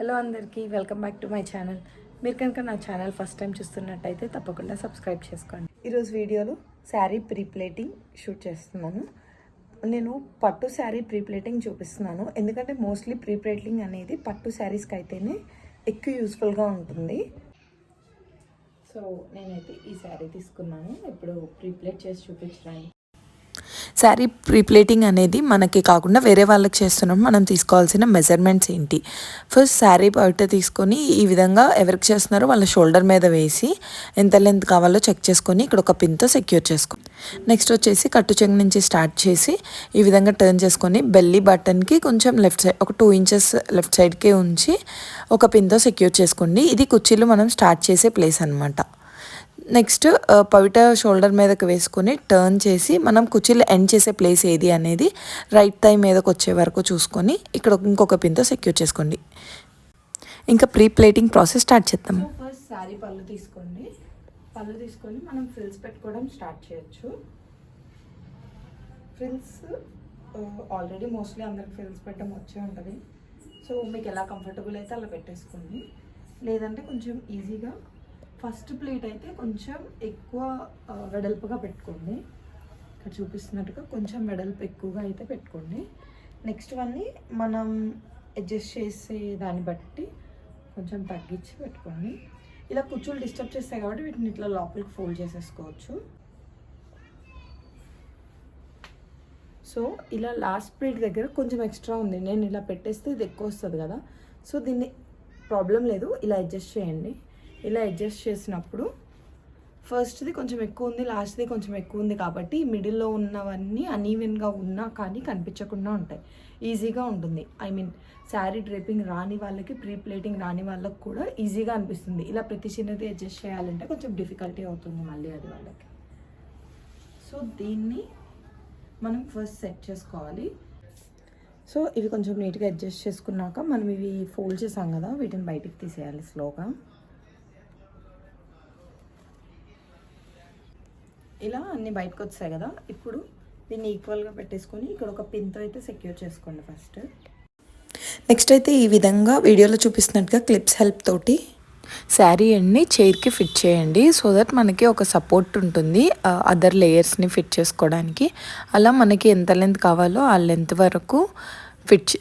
Hello అందరికీ welcome back to my channel. మీరు కనుక నా ఛానల్ ఫస్ట్ టైం చూస్తున్నట్టయితే తప్పకుండా సబ్స్క్రైబ్ చేసుకోండి. ఈరోజు వీడియోలో శారీ ప్రీప్లేటింగ్ షూట్ చేస్తున్నాను. నేను పట్టు శారీ ప్రీప్లేటింగ్ చూపిస్తున్నాను. ఎందుకంటే మోస్ట్లీ ప్రీప్లేటింగ్ అనేది పట్టు శారీస్కి అయితేనే ఎక్కువ యూస్ఫుల్గా ఉంటుంది. సో నేనైతే ఈ శారీ తీసుకున్నాను. ఇప్పుడు ప్రీప్లేట్ చేసి చూపించడానికి శారీ ప్రీప్లేటింగ్ అనేది మనకి కాకుండా వేరే వాళ్ళకి చేస్తున్నప్పుడు మనం తీసుకోవాల్సిన మెజర్మెంట్స్ ఏంటి? ఫస్ట్ శారీ బయట తీసుకొని ఈ విధంగా ఎవరికి చేస్తున్నారో వాళ్ళ షోల్డర్ మీద వేసి ఎంత లెంత్ కావాలో చెక్ చేసుకొని ఇక్కడ ఒక పిన్తో సెక్యూర్ చేసుకో. నెక్స్ట్ వచ్చేసి కట్టు చెంగు నుంచి స్టార్ట్ చేసి ఈ విధంగా టర్న్ చేసుకొని బెల్లీ బటన్కి కొంచెం లెఫ్ట్ సైడ్ ఒక టూ ఇంచెస్ లెఫ్ట్ సైడ్కే ఉంచి ఒక పిన్తో సెక్యూర్ చేసుకోండి. ఇది కుర్చీలు మనం స్టార్ట్ చేసే ప్లేస్ అనమాట నెక్స్ట్ పవిట షోల్డర్ మీదకి వేసుకొని టర్న్ చేసి మనం కుర్చీలు ఎండ్ చేసే ప్లేస్ ఏది అనేది రైట్ థై మీదకి వచ్చే వరకు చూసుకొని ఇక్కడ ఇంకొక పిన్తో సెక్యూర్ చేసుకోండి. ఇంకా ప్రీ ప్లేటింగ్ ప్రాసెస్ స్టార్ట్ చేద్దాం. ఫస్ట్ శారీ పళ్ళు తీసుకోండి. పళ్ళు తీసుకొని మనం ఫ్రిల్స్ పెట్టుకోవడం స్టార్ట్ చేయొచ్చు. ఫ్రిల్స్ ఆల్రెడీ మోస్ట్లీ అందరికి ఫ్రిల్స్ పెట్టడం వచ్చే ఉంటుంది. సో మీకు ఎలా కంఫర్టబుల్ అయితే అలా పెట్టేసుకోండి. లేదంటే కొంచెం ఈజీగా ఫస్ట్ ప్లేట్ అయితే కొంచెం ఎక్కువ వెడల్పుగా పెట్టుకోండి. ఇక్కడ చూపిస్తున్నట్టుగా కొంచెం వెడల్పు ఎక్కువగా అయితే పెట్టుకోండి. నెక్స్ట్ వన్ని మనం అడ్జస్ట్ చేసే దాన్ని బట్టి కొంచెం తగ్గించి పెట్టుకోండి. ఇలా కుచ్చులు డిస్టర్బ్ చేస్తాయి కాబట్టి వీటిని ఇట్లా లోపలికి ఫోల్డ్ చేసేసుకోవచ్చు. సో ఇలా లాస్ట్ ప్లేట్ దగ్గర కొంచెం ఎక్స్ట్రా ఉంది. నేను ఇలా పెట్టేస్తే ఇది ఎక్కువ వస్తుంది కదా. సో దీన్ని ప్రాబ్లం లేదు. ఇలా అడ్జస్ట్ చేయండి. ఇలా అడ్జస్ట్ చేసినప్పుడు ఫస్ట్ది కొంచెం ఎక్కువ ఉంది లాస్ట్ది కొంచెం ఎక్కువ ఉంది కాబట్టి మిడిల్లో ఉన్నవన్నీ అనీవెన్గా ఉన్నా కానీ కనిపించకుండా ఉంటాయి. ఈజీగా ఉంటుంది. ఐ మీన్ శారీ డ్రేపింగ్ రాని వాళ్ళకి ప్రీ ప్లేటింగ్ రాని వాళ్ళకి కూడా ఈజీగా అనిపిస్తుంది. ఇలా ప్రతి చిన్నది అడ్జస్ట్ చేయాలంటే కొంచెం డిఫికల్టీ అవుతుంది మళ్ళీ అది వాళ్ళకి. సో దీన్ని మనం ఫస్ట్ సెట్ చేసుకోవాలి. సో ఇవి కొంచెం నీట్గా అడ్జస్ట్ చేసుకున్నాక మనం ఇవి ఫోల్డ్ చేసాం కదా వీటిని బయటికి తీసేయాలి స్లోగా ఇలా అన్నీ బయటకు వచ్చాయి కదా ఇప్పుడు దీన్ని ఈక్వల్గా పెట్టేసుకొని ఇక్కడ ఒక పిన్తో అయితే సెక్యూర్ చేసుకోండి ఫస్ట్ నెక్స్ట్ అయితే ఈ విధంగా వీడియోలో చూపిస్తున్నట్టుగా క్లిప్స్ హెల్ప్ తోటి శారీ ఎండ్ని చైర్కి ఫిట్ చేయండి సో దట్ మనకి ఒక సపోర్ట్ ఉంటుంది అదర్ లేయర్స్ని ఫిట్ చేసుకోవడానికి. అలా మనకి ఎంత లెంత్ కావాలో ఆ లెంత్ వరకు ఫిట్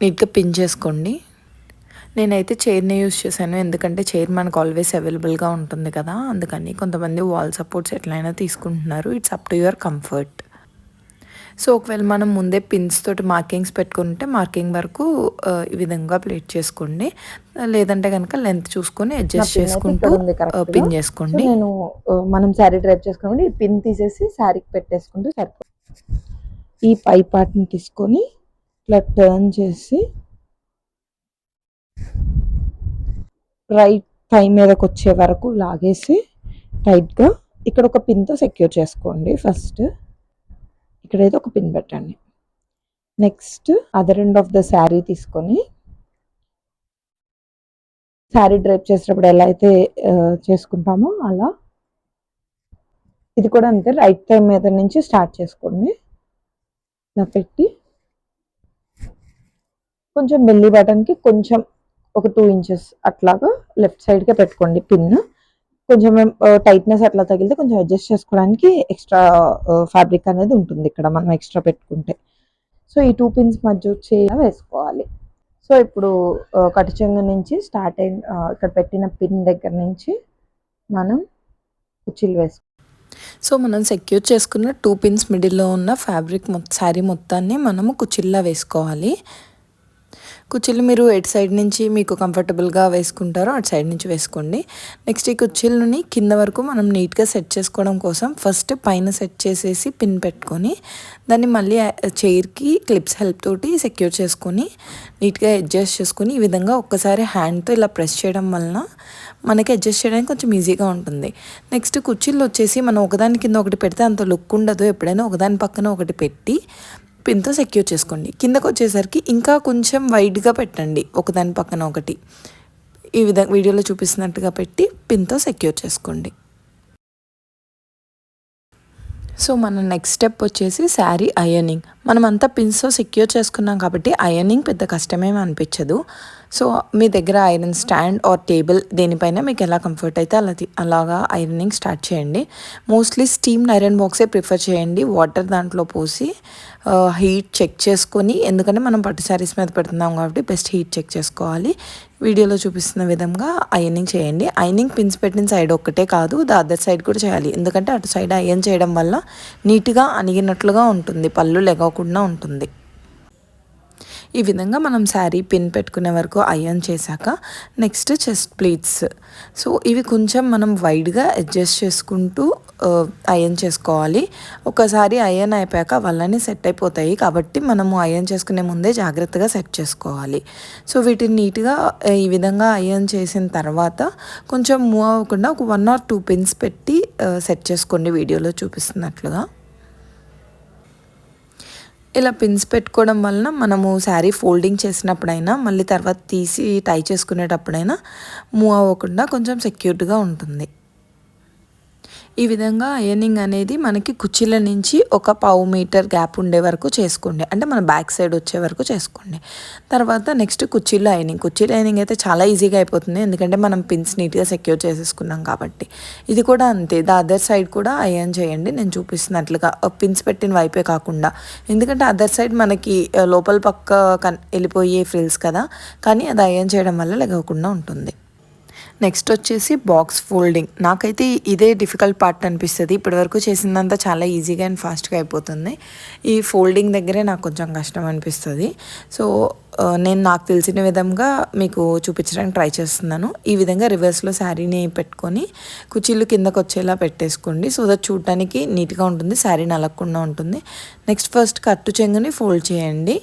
నీట్గా పిన్ చేసుకోండి. నేనైతే చైర్ని యూస్ చేశాను. ఎందుకంటే చైర్ మనకు ఆల్వేస్ అవైలబుల్గా ఉంటుంది కదా. అందుకని కొంతమంది వాల్ సపోర్ట్స్ ఎట్లయినా తీసుకుంటున్నారు. It's up to your comfort so ఒకవేళ మనం ముందే పిన్స్ తోటి మార్కింగ్స్ పెట్టుకుంటే మార్కింగ్ వరకు ఈ విధంగా ప్లేట్ చేసుకోండి. లేదంటే కనుక లెంత్ చూసుకొని అడ్జస్ట్ చేసుకుంటూ. పిన్ చేసుకోండి. నేను మనం శారీ డ్రైప్ ఈ పిన్ తీసేసి శారీకి పెట్టేసుకుంటే సరిపోతుంది. ఈ పై పార్ట్ని తీసుకొని ఇట్లా టర్న్ చేసి రైట్ టైం మీదకి వచ్చే వరకు లాగేసి టైట్గా ఇక్కడ ఒక పిన్తో సెక్యూర్ చేసుకోండి ఫస్ట్. ఇక్కడైతే ఒక పిన్ పెట్టండి. Next other end of the sari తీసుకొని శారీ డ్రైప్ చేసేటప్పుడు ఎలా అయితే చేసుకుంటామో అలా. ఇది కూడా అంతే రైట్ టైం మీద నుంచి స్టార్ట్ చేసుకోండి. ఇలా పెట్టి కొంచెం బెల్లి బటన్కి కొంచెం ఒక టూ ఇంచెస్ అట్లాగా లెఫ్ట్ సైడ్కే పెట్టుకోండి పిన్ కొంచెం టైట్నెస్ అట్లా తగిలితే కొంచెం అడ్జస్ట్ చేసుకోవడానికి ఎక్స్ట్రా ఫ్యాబ్రిక్ అనేది ఉంటుంది ఇక్కడ మనం ఎక్స్ట్రా పెట్టుకుంటే. సో ఈ టూ పిన్స్ మధ్య వచ్చి వేసుకోవాలి. సో ఇప్పుడు ఆ, నుంచి స్టార్ట్ అయిన ఇక్కడ పెట్టిన పిన్ దగ్గర నుంచి మనం కుచ్చిలు వేసుకోవాలి సో మనం సెక్యూర్ చేసుకున్న టూ పిన్స్ మిడిల్లో ఉన్న ఫ్యాబ్రిక్ మొత్తం శారీ మొత్తాన్ని మనము కుచిల్లా వేసుకోవాలి. కుర్చీలు మీరు ఎటు సైడ్ నుంచి మీకు కంఫర్టబుల్గా వేసుకుంటారో అటు సైడ్ నుంచి వేసుకోండి. నెక్స్ట్ ఈ కుర్చీలని కింద వరకు మనం నీట్గా సెట్ చేసుకోవడం కోసం ఫస్ట్ పైన సెట్ చేసేసి పిన్ పెట్టుకొని దాన్ని మళ్ళీ చైర్కి క్లిప్స్ హెల్ప్ తోటి సెక్యూర్ చేసుకొని నీట్గా అడ్జస్ట్ చేసుకొని ఈ విధంగా ఒక్కసారి హ్యాండ్తో ఇలా ప్రెస్ చేయడం వలన మనకి అడ్జస్ట్ చేయడానికి కొంచెం ఈజీగా ఉంటుంది. నెక్స్ట్ కుర్చీలు వచ్చేసి మనం ఒకదాని కింద ఒకటి పెడితే అంత లుక్ ఉండదు. ఎప్పుడైనా ఒకదాని పక్కన ఒకటి పెట్టి పిన్తో సెక్యూర్ చేసుకోండి. కిందకు వచ్చేసరికి ఇంకా కొంచెం వైడ్గా పెట్టండి. ఒకదాని పక్కన ఒకటి. ఈ విధంగా వీడియోలో చూపిస్తున్నట్టుగా పెట్టి పిన్తో సెక్యూర్ చేసుకోండి. సో మన నెక్స్ట్ స్టెప్ వచ్చేసి శారీ అయనింగ్ మనం అంతా పిన్స్తో సెక్యూర్ చేసుకున్నాం కాబట్టి అయర్నింగ్ పెద్ద కష్టమేమి అనిపించదు. సో మీ దగ్గర ఐరన్ స్టాండ్ ఆర్ టేబుల్ దేనిపైన మీకు ఎలా కంఫర్ట్ అయితే అలా అలాగా ఐరనింగ్ స్టార్ట్ చేయండి. మోస్ట్లీ స్టీమ్డ్ ఐరన్ బాక్సే ప్రిఫర్ చేయండి. వాటర్ దాంట్లో పోసి హీట్ చెక్ చేసుకొని ఎందుకంటే మనం పట్టు శారీస్ మీద పెడుతున్నాం కాబట్టి బెస్ట్ హీట్ చెక్ చేసుకోవాలి. వీడియోలో చూపిస్తున్న విధంగా ఐరనింగ్ చేయండి. ఐనింగ్ పిన్స్ పెట్టిన సైడ్ ఒక్కటే కాదు ద అదర్ సైడ్ కూడా చేయాలి. ఎందుకంటే అటు సైడ్ ఐరన్ చేయడం వల్ల నీట్గా అణిగినట్లుగా ఉంటుంది పళ్ళు లెగకుండా ఉంటుంది. ఈ విధంగా మనం శారీ పిన్ పెట్టుకునే వరకు అయన్ చేశాక నెక్స్ట్ చెస్ట్ ప్లీట్స్. సో ఇవి కొంచెం మనం వైడ్గా అడ్జస్ట్ చేసుకుంటూ అయన్ చేసుకోవాలి. ఒకసారి అయన్ అయిపోయాక వాళ్ళని సెట్ అయిపోతాయి కాబట్టి మనము అయన్ చేసుకునే ముందే జాగ్రత్తగా సెట్ చేసుకోవాలి. సో వీటిని నీట్గా ఈ విధంగా అయన్ చేసిన తర్వాత కొంచెం మూవ్ అవ్వకుండా ఒక వన్ ఆర్ టూ పిన్స్ పెట్టి సెట్ చేసుకోండి వీడియోలో చూపిస్తున్నట్లుగా. ఇలా పిన్స్ పెట్టుకోవడం వలన మనము శారీ ఫోల్డింగ్ చేసినప్పుడైనా మళ్ళీ తర్వాత తీసి టై చేసుకునేటప్పుడైనా మూవ్ అవ్వకుండా కొంచెం సెక్యూర్డ్గా ఉంటుంది. ఈ విధంగా అయనింగ్ అనేది మనకి కుర్చీల నుంచి ఒక పావు మీటర్ గ్యాప్ ఉండే వరకు చేసుకోండి. అంటే మన బ్యాక్ సైడ్ వచ్చే వరకు చేసుకోండి. తర్వాత నెక్స్ట్ కుర్చీలో అయనింగ్ కుర్చీలో అయనింగ్ అయితే చాలా ఈజీగా అయిపోతుంది. ఎందుకంటే మనం పిన్స్ నీట్గా సెక్యూర్ చేసేసుకున్నాం కాబట్టి. ఇది కూడా అంతే. ద అదర్ సైడ్ కూడా అయన్ చేయండి. నేను చూపిస్తున్నట్లుగా. పిన్స్ పెట్టిన వైపే కాకుండా. ఎందుకంటే అదర్ సైడ్ మనకి లోపల పక్క కన్ వెళ్ళిపోయే ఫ్రిల్స్ కదా. కానీ అది అయన్ చేయడం వల్ల లెగవకుండా ఉంటుంది. నెక్స్ట్ వచ్చేసి బాక్స్ ఫోల్డింగ్. నాకైతే ఇదే డిఫికల్ట్ పార్ట్ అనిపిస్తుంది. ఇప్పటివరకు చేసిందంతా చాలా ఈజీగా అండ్ ఫాస్ట్గా అయిపోతుంది. ఈ ఫోల్డింగ్ దగ్గరే నాకు కొంచెం కష్టం అనిపిస్తుంది. సో నేను నాకు తెలిసిన విధంగా మీకు చూపించడానికి ట్రై చేస్తున్నాను. ఈ విధంగా రివర్స్లో శారీని పెట్టుకొని కుర్చీలు కిందకు వచ్చేలా పెట్టేసుకోండి. సో దట్ చూడటానికి నీట్గా ఉంటుంది శారీ నలగకుండా ఉంటుంది. నెక్స్ట్ ఫస్ట్ కట్టు చెంగుని ఫోల్డ్ చేయండి.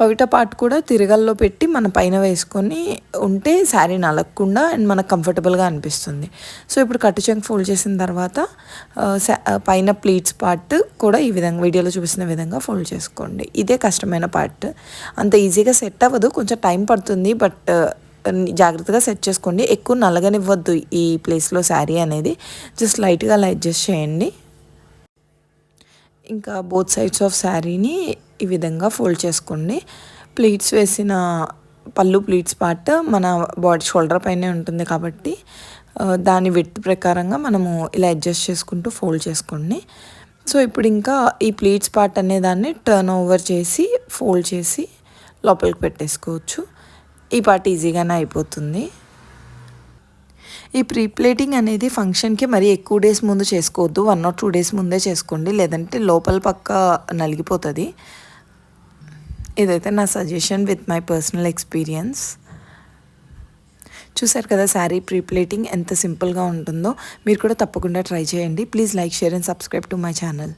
పవిట పార్ట్ కూడా తిరగల్లో పెట్టి మన పైన వేసుకొని ఉంటే శారీ నలగకుండా అండ్ మనకు కంఫర్టబుల్గా అనిపిస్తుంది. సో ఇప్పుడు కట్టు చెంక్ ఫోల్డ్ చేసిన తర్వాత పైన ప్లీట్స్ పార్ట్ కూడా ఈ విధంగా వీడియోలో చూపిస్తున్న విధంగా ఫోల్డ్ చేసుకోండి. ఇదే కష్టమైన పార్ట్. అంత ఈజీగా సెట్ అవ్వదు కొంచెం టైం పడుతుంది బట్ జాగ్రత్తగా సెట్ చేసుకోండి. ఎక్కువ నలగనివ్వద్దు ఈ ప్లేస్లో శారీ అనేది. జస్ట్ లైట్గా అలా అడ్జస్ట్ చేయండి. ఇంకా బోత్ సైడ్స్ ఆఫ్ శారీని ఈ విధంగా ఫోల్డ్ చేసుకోండి. ప్లీట్స్ వేసిన పళ్ళు ప్లీట్స్ పార్ట్ మన బాడీ షోల్డర్ పైనే ఉంటుంది కాబట్టి దాని విత్ ప్రకారంగా మనము ఇలా అడ్జస్ట్ చేసుకుంటూ ఫోల్డ్ చేసుకోండి. సో ఇప్పుడు ఇంకా ఈ ప్లీట్స్ పార్ట్ అనే దాన్ని టర్న్ ఓవర్ చేసి ఫోల్డ్ చేసి లోపలికి పెట్టేసుకోవచ్చు. ఈ పార్ట్ ఈజీగానే అయిపోతుంది. ఈ ప్రీ ప్లేటింగ్ అనేది ఫంక్షన్కి మరీ ఎక్కువ డేస్ ముందు చేసుకోవద్దు. వన్ ఆర్ టూ డేస్ ముందే చేసుకోండి. లేదంటే లోపల పక్క నలిగిపోతుంది. ఇదైతే నా suggestion with my personal experience. చూసారు కదా శారీ ప్రీ ప్లేటింగ్ ఎంత సింపుల్గా ఉంటుందో. మీరు కూడా తప్పకుండా ట్రై చేయండి. Please like share and subscribe to my channel.